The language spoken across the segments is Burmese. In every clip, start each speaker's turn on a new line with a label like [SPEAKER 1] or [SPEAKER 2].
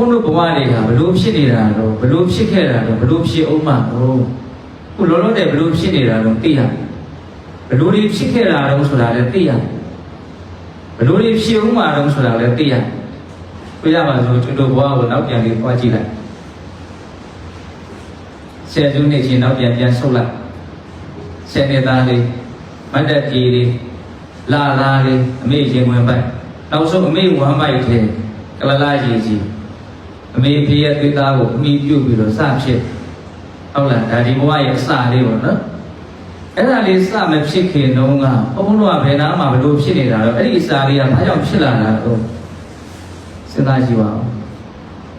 [SPEAKER 1] ုန်းတို့ဘဝတွေကဘလို့ဖြစ်နေတာတော့ဘလို့ဖြစ်ခဲ့တာတော့ဘလို့ဖြစ်အောင်မှာတော့ခုလောလောဆယ်ဘလို့ဖြစ်နေတာတော့သိရတယ်ဘလို့တွေဖြစ်ခဲ့တာတော့ဆိုတာလည်းသိရတယ်ဘလို့တွေဖြစ်အောင်မှာတော့ဆိုတာလည်းသိရတယ်ပြရပါဆိုကျွန်တော်ဘဝကိုနောက်ပြန်ပြီးပွားကြည့်လိုက်ဆယ်စုနှစ်ချင်းနောက်ပြန်ပြန်ဆုတ်လိုက်ဆယ်နှစ်သားလေးမတ်တက်ကြီးလေးလာသားလေးအမေရင်ဝင်ပိုက်နောက်ဆုံးအမေဝမ်းပိုက်ထဲကလလာကြီးကြီး အမေဖေးရဲ့သွေးသားကိုအမိပြုတ်ပြီးတော့စဖြစ်ဟုတ်လားဒါဒီဘဝရဲ့အစလေးပေါ့နော်အဲ့ဒါလေးစမဖြစ်ခင်တုန်းကဘုန်းတော်ကဘယ်နာမှာဘလို့ဖြစ်နေတာတော့အဲ့ဒီအစာလေးကဘာကြောင့်ဖြစ်လာတာတော့စဉ်းစားကြည့်ပါဦး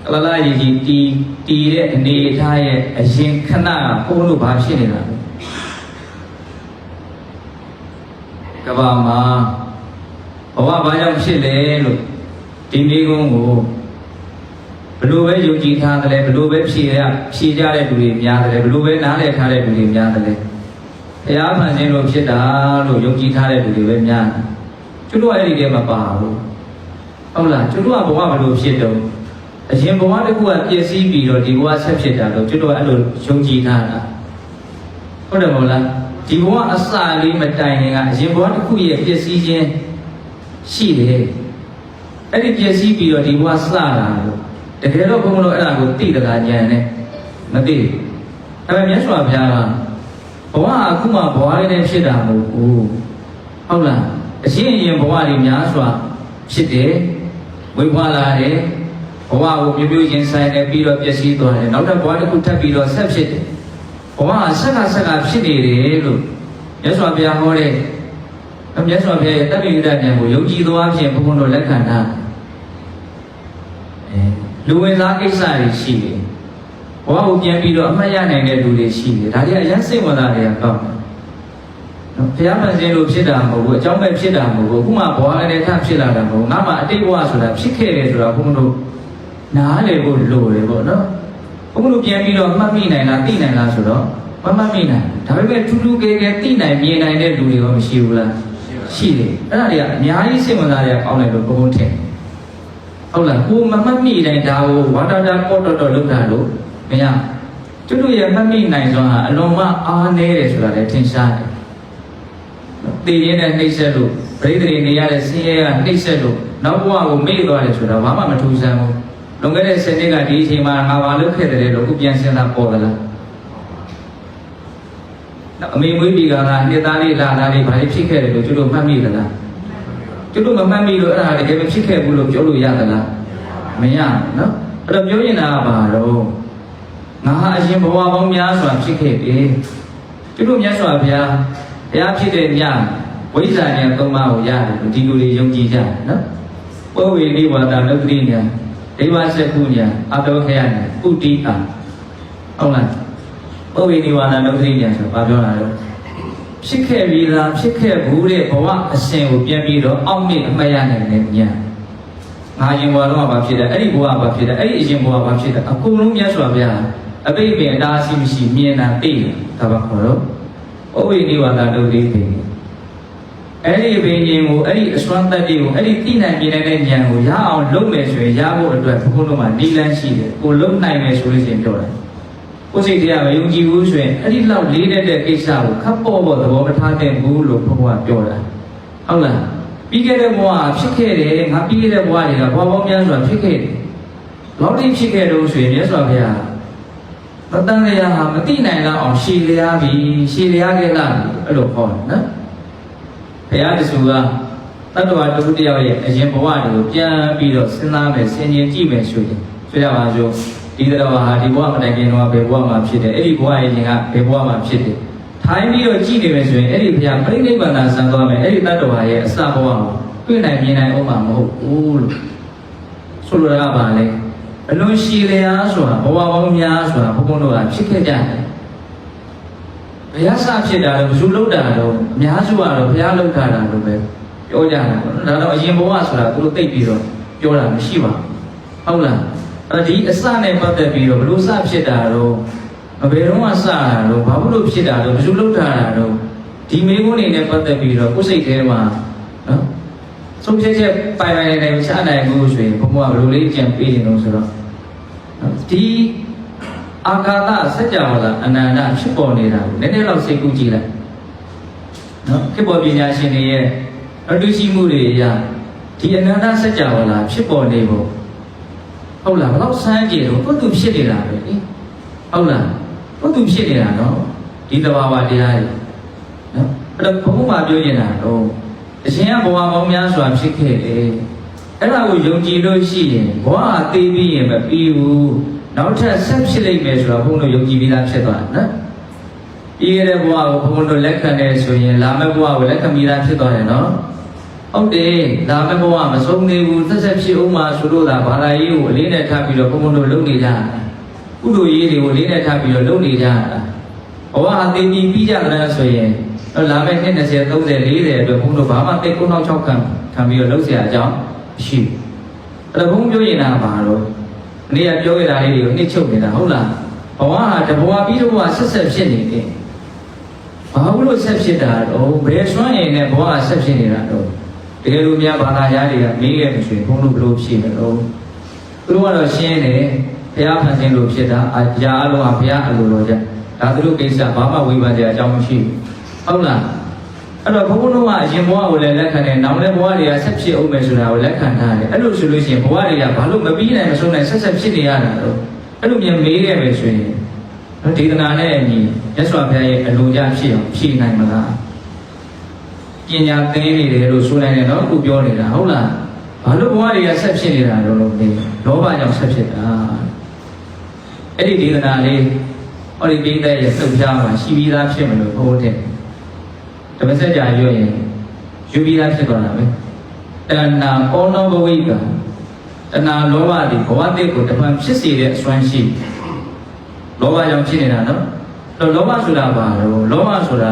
[SPEAKER 1] ကလလာကြီးကြီးတီးတီးတဲ့အနေအထားရဲ့အရင်ခဏကဘုန်းတော်ဘာဖြစ်နေတာလဲကဘာမှာဘဝဘာကြောင့်ဖြစ်လဲလို့ဒီမိကုန်းကို ဘလို့ပဲယုံကြည်ထားတယ်ဘလို့ပဲဖြေရဖြေကြတဲ့လူတွေများတယ်ဘလို့ပဲနားလည်ထားတဲ့လူတွေများတယ်ဘုရားမှန်ခြင်းလို့ဖြစ်တာလို့ယုံကြည်ထားတဲ့လူတွေပဲများတယ်ကျွတ်တော့အဲ့ဒီထဲမှာပါဘူးဟုတ်လားကျွတ်တော့ဘဝဘလို့ဖြစ်တော့အရင်ဘဝတစ်ခုကပြည့်စည်ပြီးတော့ဒီဘဝဆက်ဖြစ်တာတော့ကျွတ်တော့အဲ့လိုယုံကြည်ထားတာဟုတ်တယ်မဟုတ်လားဒီဘဝအစလေးမတိုင်ခင်ကအရင်ဘဝတစ်ခုရဲ့ပြည့်စည်ခြင်းရှိတယ်အဲ့ဒီပြည့်စည်ပြီးတော့ဒီဘဝစလာလို့ တကယ်တော့ဘုန်းတော်အဲ့ဒါကိုသိတကာဉာဏ်နဲ့မသိဘူးဒါပေမဲ့မြတ်စွာဘုရားကဘဝအခုမှဘဝလေးနဲ့ဖြစ်တာမဟုတ်ဘူးဟုတ်လားအရှင်းအရင်ဘဝတွေများစွာဖြစ်တယ်ဝိဘွားလာတယ်ဘဝကိုပြပြချင်းဆိုင်နေပြီးတော့ပျက်စီးသွားတယ်နောက်တစ်ဘဝတစ်ခုထပ်ပြီးတော့ဆက်ဖြစ်တယ်ဘဝကဆက်ကဆက်ကဖြစ်နေတယ်လို့မြတ်စွာဘုရားဟောတဲ့မြတ်စွာဘုရားရဲ့တပ္ပိယဉာဏ်ကိုယုံကြည်သောအဖြစ်ဘုန်းတော်လက်ခံတာအဲ လူဝင်စားကိစ္စတွေရှိတယ်ဘဝကိုပြန်ပြီးတော့အမှတ်ရနိုင်တဲ့လူတွေရှိတယ်ဒါတွေအရင်စိတ်ဝင်စားတွေကကောင်းတယ်နော်ဘုရားမှန်ခြင်းလို့ဖြစ်တာမဟုတ်ဘူးအကြောင်းပဲဖြစ်တာမဟုတ်ဘူးအခုမှဘဝနဲ့ထဖြစ်လာတာမဟုတ်ဘူးငါမှအတိတ်ဘဝဆိုတာဖြစ်ခဲ့တယ်ဆိုတာဘုန်းတော်နားလေဖို့လိုတယ်ပေါ့နော်ဘုန်းတော်ပြန်ပြီးတော့မှတ်မိနိုင်လားသိနိုင်လားဆိုတော့မမှတ်မိနိုင်ဒါပေမဲ့ထူးထူးကဲကဲသိနိုင်မြင်နိုင်တဲ့လူတွေရောမရှိဘူးလားရှိတယ်အဲ့ဒါတွေကအများကြီးစိတ်ဝင်စားရအောင်တယ်လို့ဘုန်းတော်ထင် ဟုတ်လားကိုမမှတ်မိတိုင်းဒါကိုဝါတာတာကော့တော်တော်လုပ်တာလို့မရကျွတ်တို့ရဲ့မှတ်မိနိုင်စွာဟာအလွန်မှအားနည်းတယ်ဆိုတာလည်းထင်ရှားတယ်တည်ရင်းနဲ့နှိမ့်ဆက်လို့ပရိသေတွေနေရတဲ့ဆင်းရဲကနှိမ့်ဆက်လို့နောက်ဘဝကိုမေ့သွားတယ်ဆိုတာဘာမှမထူးဆန်းဘူးလွန်ခဲ့တဲ့7နှစ်ကဒီအချိန်မှာငါဘာလုပ်ခဲ့တယ်လို့ခုပြန်စဉ်းစားပေါ်လာလားအမေမွေးပြီးကကနှစ်သားလေးလာသားလေးဘာတွေဖြစ်ခဲ့တယ်လို့ကျွတ်တို့မှတ်မိသလား ကျွတ်တို့မမှတ်မိလို့အဲ့ဒါတကယ်ပဲဖြစ်ခဲ့ဘူးလို့ပြောလို့ရသလားမရဘူးနော်အဲ့တော့ပြောရင်တာကဘာတော့ငါဟာအရင်ဘဝပေါင်းများစွာဖြစ်ခဲ့ပြီကျွတ်တို့မြတ်စွာဘုရားဘုရားဖြစ်တဲ့ညဝိဇ္ဇာဉာဏ်သုံးပါးကိုရတယ်လို့ဒီလိုတွေယုံကြည်ကြတယ်နော်ပောဝေနိဝါဒနုပတိဉာဏ်ဒိဝစက္ခုဉာဏ်အတောခယဉာဏ်ဥတိအာဟုတ်လားပောဝေနိဝါဒနုပတိဉာဏ်ဆိုဘာပြောတာလဲ ဖြစ်ခဲ့ပြီးလားဖြစ်ခဲ့ဘူးတဲ့ဘဝအစဉ်ကိုပြန်ပြီးတော့အောက်မေ့အမှတ်ရနိုင်တဲ့ဉာဏ်ငါရင်ဘဝတော့ဘာဖြစ်တယ်အဲ့ဒီဘဝဘာဖြစ်တယ်အဲ့ဒီအရင်ဘဝဘာဖြစ်တယ်အကုန်လုံးမြတ်စွာဘုရားအပိတ်ပင်အတားအဆီးမရှိမြင်တာသိတာဒါပါခေါ်တော့ဩဝိနိဝါဒဒုတိပင်အဲ့ဒီပင်ရင်ကိုအဲ့ဒီအစွမ်းတတ္တိကိုအဲ့ဒီသိနိုင်ပြနိုင်တဲ့ဉာဏ်ကိုရအောင်လုပ်မယ်ဆိုရင်ရဖို့အတွက်ဘုခုတို့မှာနိလန်းရှိတယ်ကိုလုံနိုင်မယ်ဆိုလို့ရှိရင်ပြောတယ် ကိုယ်စိတ်တရားမယုံကြည်ဘူးဆိုရင်အဲ့ဒီလောက်လေးတဲ့တဲ့ကိစ္စကိုခပ်ပေါ်ပေါ်သဘောမထားတဲ့ဘူးလို့ဘုရားပြောတာဟုတ်လားပြီးခဲ့တဲ့ဘဝဖြစ်ခဲ့တယ်ငါပြီးခဲ့တဲ့ဘဝတွေကဘဝပေါင်းများစွာဖြစ်ခဲ့တယ်လောက်တိဖြစ်ခဲ့တော့ဆိုရင်မြတ်စွာဘုရားမတန်လျာဟာမတိနိုင်လောက်အောင်ရှည်လျားပြီရှည်လျားခဲ့လားအဲ့လိုဟောတယ်နော်ဘုရားတဆူကတတ္တဝါတူတယောက်ရဲ့အရင်ဘဝတွေကိုပြန်ပြီးတော့စဉ်းစားမယ်ဆင်ခြင်ကြည့်မယ်ဆိုရင်ဆိုရပါစို့ ဒီတတ္တဝါဟာဒီဘဝမတိုင်ခင်တော့ဘယ်ဘဝမှာဖြစ်တယ်အဲ့ဒီဘဝရဲ့ရင်ကဘယ်ဘဝမှာဖြစ်တယ်ထိုင်ပြီးတော့ကြည့်နေမယ်ဆိုရင်အဲ့ဒီဘုရားပြိဋိဘန္တာဆံသွားမယ်အဲ့ဒီတတ္တဝါရဲ့အစဘဝကိုတွေ့နိုင်မြင်နိုင်အောင်မှာမဟုတ်ဘူးလို့ဆိုလိုတာကဘာလဲအလွန်ရှည်လျားဆိုတာဘဝပေါင်းများဆိုတာဘုန်းဘုန်းတို့ကဖြစ်ခဲ့ကြတယ်ဘုရားစဖြစ်တာတော့ဘယ်သူလုပ်တာတော့အများစုကတော့ဘုရားလုပ်တာတာလို့ပဲပြောကြတာပေါ့နော်ဒါတော့အရင်ဘဝဆိုတာသူတို့သိပြီးတော့ပြောတာမရှိပါဘူးဟုတ်လား အဲ့ဒီအစနဲ့ပတ်သက်ပြီးတော့ဘလို့စဖြစ်တာတော့မဘယ်တော့မှစတာတော့ဘာလို့ဖြစ်တာတော့ဘယ်သူလုပ်တာတော့ဒီမေးခွန်းတွေနဲ့ပတ်သက်ပြီးတော့ကိုယ်စိတ်ထဲမှာနော်ဆုံးဖြတ်ချက်ပိုင်ပိုင်နိုင်နိုင်ချနိုင်ဘူးဆိုရင်ဘုံဘကဘယ်လိုလေးကြံပေးနေလို့ဆိုတော့နော်ဒီအာကာသစัจ java လာအနန္တဖြစ်ပေါ်နေတာကိုနည်းနည်းတော့စိတ်ကူးကြည့်လိုက်နော်ဖြစ်ပေါ်ပညာရှင်တွေရဲ့အတူရှိမှုတွေအရဒီအနန္တစัจ java လာဖြစ်ပေါ်နေဖို့ ဟုတ်လားဘယ်တော့စမ်းကြည့်တော့ကိုယ်သူဖြစ်နေတာပဲလေဟုတ်လားကိုယ်သူဖြစ်နေတာနော်ဒီသဘာဝတရားတွေနော်အဲ့တော့ဘုရားပြောနေတာတော့အရှင်ကဘဝပေါင်းများစွာဖြစ်ခဲ့တယ်အဲ့ဒါကိုယုံကြည်လို့ရှိရင်ဘဝအသေးပြီးရင်မပြီးဘူးနောက်ထပ်ဆက်ဖြစ်လိမ့်မယ်ဆိုတာဘုန်းတော်ယုံကြည်ပြီးသားဖြစ်သွားတယ်နော်ပြီးခဲ့တဲ့ဘဝကိုဘုန်းတော်လက်ခံတယ်ဆိုရင်လာမယ့်ဘဝကိုလက်ခံပြီးသားဖြစ်သွားတယ်နော် ဟုတ်တယ်လာမယ့်ဘဝမဆုံးသေးဘူးသက်ဆက်ဖြစ်အောင်မှဆိုလို့သာဘာသာရေးကိုအလေးနဲ့ထားပြီးတော့ဘုန်းတော်လုပ်နေကြတာကုသိုလ်ရေးတွေကိုအလေးနဲ့ထားပြီးတော့လုပ်နေကြတာဘဝအသေးပြီးပြီးကြတယ်ဆိုရင်တော့လာမယ့်နှစ်20 30 40အတွက်ဘုန်းတော်ဘာမှတိတ်ကုန်းအောင်၆ခံခံပြီးတော့လုပ်เสียအကြောင်းရှိဘူးအဲ့တော့ဘုန်းပြောရင်တာပါတော့အနေကပြောခဲ့တာလေးတွေကိုနှိမ့်ချုပ်နေတာဟုတ်လားဘဝဟာတဘဝပြီးတော့ဘဝဆက်ဆက်ဖြစ်နေတယ်ဘာလို့ဆက်ဖြစ်တာတော့ဘယ်ဆွမ်းရည်နဲ့ဘဝဆက်ဖြစ်နေတာတော့ တကယ်လို့များဘာသာရားတွေကမေးခဲ့မှဆိုရင်ဘုန်းတို့ဘယ်လိုဖြစ်မလို့သူတို့ကတော့ရှင်းတယ်ဘုရားဖန်ဆင်းလို့ဖြစ်တာအရာအလုံးဟာဘုရားအလိုတော်ကြဒါသူတို့ကိစ္စဘာမှဝေဖန်ကြအကြောင်းမရှိဘူးဟုတ်လားအဲ့တော့ဘုန်းဘုန်းတို့ကအရင်ဘဝကိုလည်းလက်ခံတယ်နောက်လည်းဘဝတွေကဆက်ဖြစ်အောင်မယ်ဆိုတာကိုလက်ခံထားတယ်အဲ့လိုဆိုလို့ရှိရင်ဘဝတွေကဘာလို့မပြီးနိုင်မဆုံးနိုင်ဆက်ဆက်ဖြစ်နေရတာတော့အဲ့လိုမြန်မေးခဲ့မယ်ဆိုရင်နော်ဒေသနာနဲ့အညီမြတ်စွာဘုရားရဲ့အလိုကြဖြစ်အောင်ဖြည့်နိုင်မလား ပညာသင်နေတယ်လို့ဆိုနိုင်တယ်နော်ခုပြောနေတာဟုတ်လားဘာလို့ဘဝတွေကဆက်ဖြစ်နေတာတော့လို့မေးလောဘကြောင့်ဆက်ဖြစ်တာအဲ့ဒီဒေသနာလေးဟောဒီပိဋကရဲ့သုတ်ပြားမှာရှိပြီးသားဖြစ်မလို့ဘုန်းတဲ့ဓမ္မစကြာရွတ်ရင်ယူပြီးသားဖြစ်သွားတာပဲတဏ္ဏကောနောဘဝိကတဏ္ဏလောဘဒီဘဝတိကိုတပံဖြစ်စေတဲ့အစွမ်းရှိလောဘကြောင့်ဖြစ်နေတာနော်အဲ့တော့လောဘဆိုတာဘာလို့လောဘဆိုတာ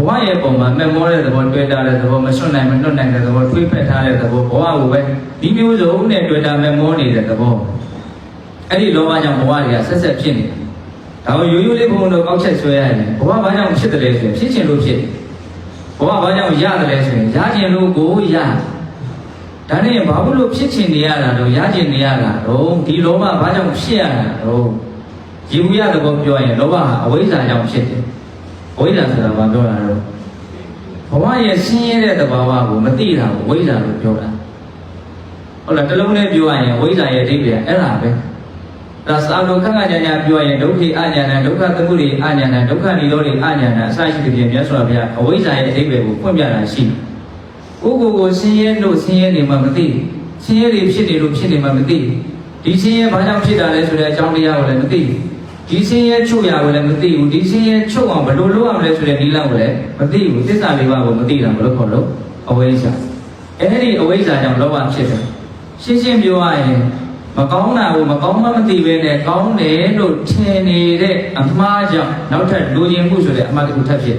[SPEAKER 1] ဘဝရဲ့ပုံမှာမက်မောတဲ့သဘောတွေ့တာတဲ့သဘောမစွန့်နိုင်မလွတ်နိုင်တဲ့သဘောထွေးဖက်ထားတဲ့သဘောဘဝကိုပဲဒီမျိုးစုံနဲ့တွေ့တာမက်မောနေတဲ့သဘောအဲ့ဒီလောဘကြောင့်ဘဝတွေကဆက်ဆက်ဖြစ်နေတာဒါကိုရိုးရိုးလေးဘုံတို့ကောက်ချက်ဆွဲရတယ်ဘဝဘာကြောင့်ဖြစ်တယ်လဲဆိုရင်ဖြစ်ချင်လို့ဖြစ်တယ်ဘဝဘာကြောင့်ရတယ်လဲဆိုရင်ရကျင်လို့ကိုရဒါနဲ့ဘာလို့ဖြစ်ချင်နေရတာတော့ရကျင်နေရတာတော့ဒီလောဘဘာကြောင့်ဖြစ်ရတာတော့ရေဘူးရတဲ့ဘောပြောရင်လောဘဟာအဝိဇ္ဇာကြောင့်ဖြစ်တယ်အ ဝိဇ္ဇာဆိုတာဘာပြောတာတော့ဘဝရဲ့ဆင်းရဲတဲ့သဘာဝကိုမသိတာကိုဝိဇ္ဇာလို့ပြောတာဟုတ်လားတလုံးနဲ့ပြောရရင်ဝိဇ္ဇာရဲ့အဓိပ္ပာယ်အဲ့ဒါပဲဒါစာလုံးခက်ခက်ညာညာပြောရင်ဒုက္ခိအညာဏဒုက္ခသမှုတွေအညာဏဒုက္ခនិရောဓိအညာဏအစရှိတဲ့ပြင်မြတ်စွာဘုရားအဝိဇ္ဇာရဲ့အဓိပ္ပာယ်ကိုဖွင့်ပြတာရှိတယ်။ကိုကိုကိုဆင်းရဲလို့ဆင်းရဲနေမှမသိဘူး။ဆင်းရဲတွေဖြစ်နေလို့ဖြစ်နေမှမသိဘူး။ဒီဆင်းရဲဘာကြောင့်ဖြစ်တာလဲဆိုတဲ့အကြောင်းတရားကိုလည်းမသိဘူး။ ဒီဆင်းရဲချုပ်ရကိုလည်းမသိဘူး။ဒီဆင်းရဲချုပ်အောင်ဘယ်လိုလုပ်ရမလဲဆိုတဲ့နည်းလမ်းကိုလည်းမသိဘူး။သစ္စာလေးပါးကိုမသိတာဘယ်လိုခေါ်လို့အဝိဇ္ဇာ။အဲဒီအဝိဇ္ဇာကြောင့်လောဘဖြစ်တယ်။ရှင်းရှင်းပြောရရင်မကောင်းတာကိုမကောင်းမှမသိပဲနဲ့ကောင်းတယ်လို့ထင်နေတဲ့အမှားကြောင့်နောက်ထပ်လူကျင်မှုဆိုတဲ့အမှားတစ်ခုထပ်ဖြစ်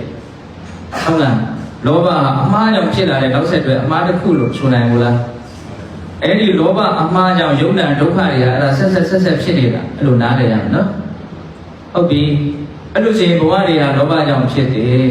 [SPEAKER 1] ဟုတ်လားလောဘအမှားကြောင့်ဖြစ်လာတဲ့နောက်ဆက်တွဲအမှားတစ်ခုလို့ဆိုနိုင်ဘူးလားအဲ့ဒီလောဘအမှားကြောင့်ယုံနာဒုက္ခတွေကအဲ့ဒါဆက်ဆက်ဆက်ဆက်ဖြစ်နေတာအဲ့လိုနားလည်ရမယ်နော် ဟုတ်ပြီအဲ့လိုဆိုရင်ဘဝတွေကလောဘကြောင့်ဖြစ်တယ်